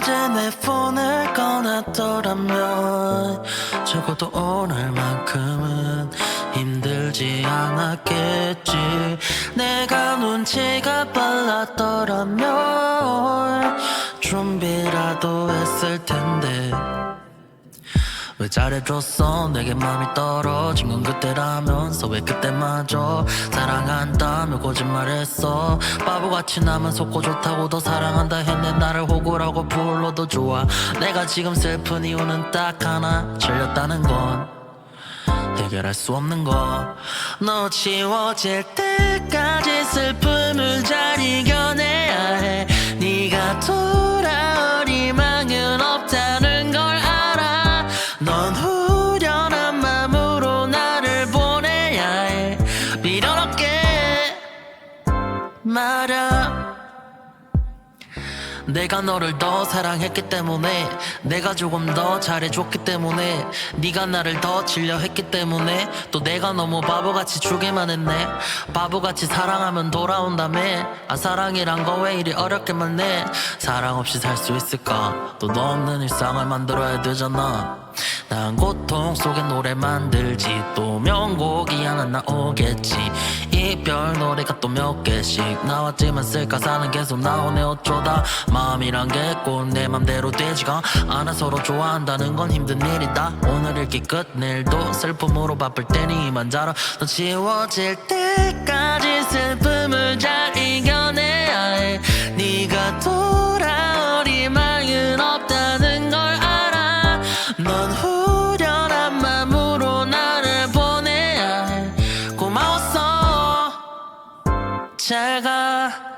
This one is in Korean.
내 폰을 꺼놨더라면 적어도 오늘만큼은 힘들지 않았겠지. 내가 눈치가 빨랐더라면 준비라도 했을 텐데 왜 잘해줬어? 내게 마음이 떨어진 건 그때라면서 왜 그때마저 사랑한다며 거짓말했어? 바보같이 나만 속고 좋다고 더 사랑한다 했네. 나를 호구라고 불러도 좋아. 내가 지금 슬픈 이유는 딱 하나. 질렸다는 건 해결할 수 없는 거너 지워질 때까지 슬픔을 잘 이겨 말야 내가 너를 더 사랑했기 때문에 내가 조금 더 잘해줬기 때문에 네가 나를 더 질려했기 때문에 또 내가 너무 바보같이 주기만 했네. 바보같이 사랑하면 돌아온다며. 아 사랑이란 거 왜 이리 어렵게만 해 사랑 없이 살 수 있을까? 또 너 없는 일상을 만들어야 되잖아. 난 고통 속에 노래 만들지. 또 명곡이 하나 나오겠지 이별 노래가 또 몇 개씩 나왔지만 쓸까 사는 계속 나오네 어쩌다 마음이란 게 꼭 내 맘대로 되지가 않아 서로 좋아한다는 건 힘든 일이다. 오늘 읽기 끝 내일도 슬픔으로 바쁠 때니 이만 자라. 너 지워질 때까지 잘가